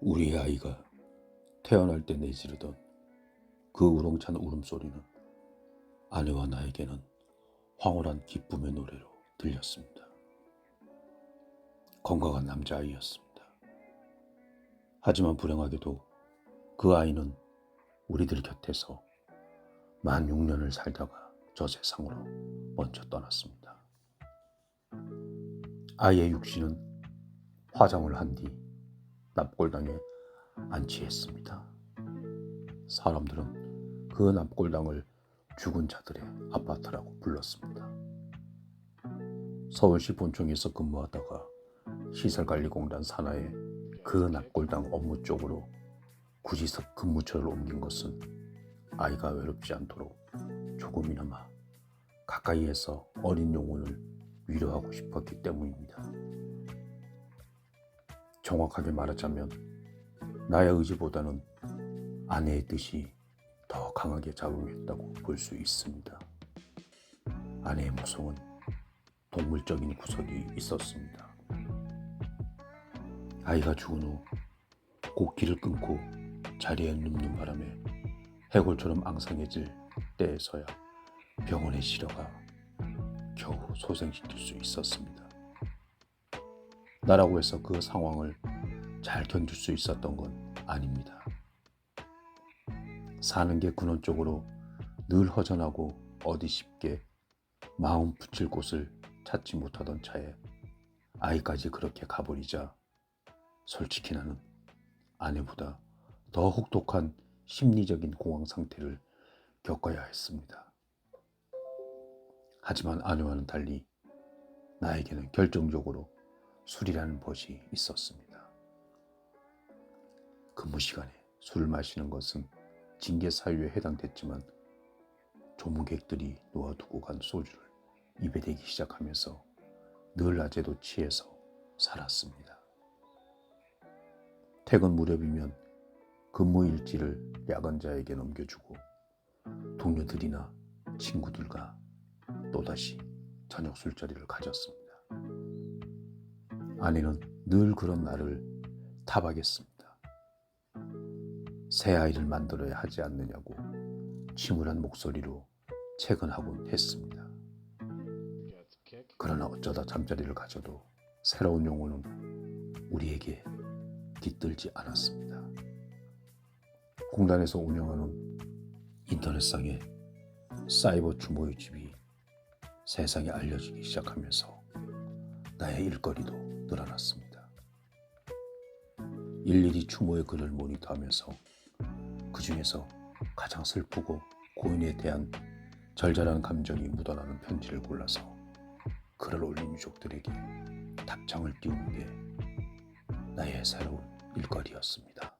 우리 아이가 태어날 때 내지르던 그 우렁찬 울음소리는 아내와 나에게는 황홀한 기쁨의 노래로 들렸습니다. 건강한 남자아이였습니다. 하지만 불행하게도 그 아이는 우리들 곁에서 만 6년을 살다가 저 세상으로 먼저 떠났습니다. 아이의 육신은 화장을 한 뒤 납골당에 안치했습니다. 사람들은 그 납골당을 죽은 자들의 아파트라고 불렀습니다. 서울시 본청에서 근무하다가 시설관리공단 산하에 그 납골당 업무 쪽으로 구지석 근무처를 옮긴 것은 아이가 외롭지 않도록 조금이나마 가까이에서 어린 영혼을 위로하고 싶었기 때문입니다. 정확하게 말하자면 나의 의지보다는 아내의 뜻이 더 강하게 작용했다고 볼 수 있습니다. 아내의 모성은 동물적인 구석이 있었습니다. 아이가 죽은 후 곡기를 끊고 자리에 눕는 바람에 해골처럼 앙상해질 때에서야 병원에 실어가 겨우 소생시킬 수 있었습니다. 나라고 해서 그 상황을 잘 견딜 수 있었던 건 아닙니다. 사는 게 근원적으로 늘 허전하고 어디 쉽게 마음 붙일 곳을 찾지 못하던 차에 아이까지 그렇게 가버리자 솔직히 나는 아내보다 더 혹독한 심리적인 공황 상태를 겪어야 했습니다. 하지만 아내와는 달리 나에게는 결정적으로 술이라는 벗이 있었습니다. 근무 시간에 술을 마시는 것은 징계 사유에 해당됐지만 조문객들이 놓아두고 간 소주를 입에 대기 시작하면서 늘 낮에도 취해서 살았습니다. 퇴근 무렵이면 근무 일지를 야근자에게 넘겨주고 동료들이나 친구들과 또다시 저녁 술자리를 가졌습니다. 아내는 늘 그런 나를 타박했습니다. 새 아이를 만들어야 하지 않느냐고 침울한 목소리로 채근하곤 했습니다. 그러나 어쩌다 잠자리를 가져도 새로운 영혼은 우리에게 깃들지 않았습니다. 공단에서 운영하는 인터넷상의 사이버 추모의 집이 세상에 알려지기 시작하면서 나의 일거리도 늘어났습니다. 일일이 추모의 글을 모니터하면서 그 중에서 가장 슬프고 고인에 대한 절절한 감정이 묻어나는 편지를 골라서 글을 올린 유족들에게 답장을 띄우는 게 나의 새로운 일거리였습니다.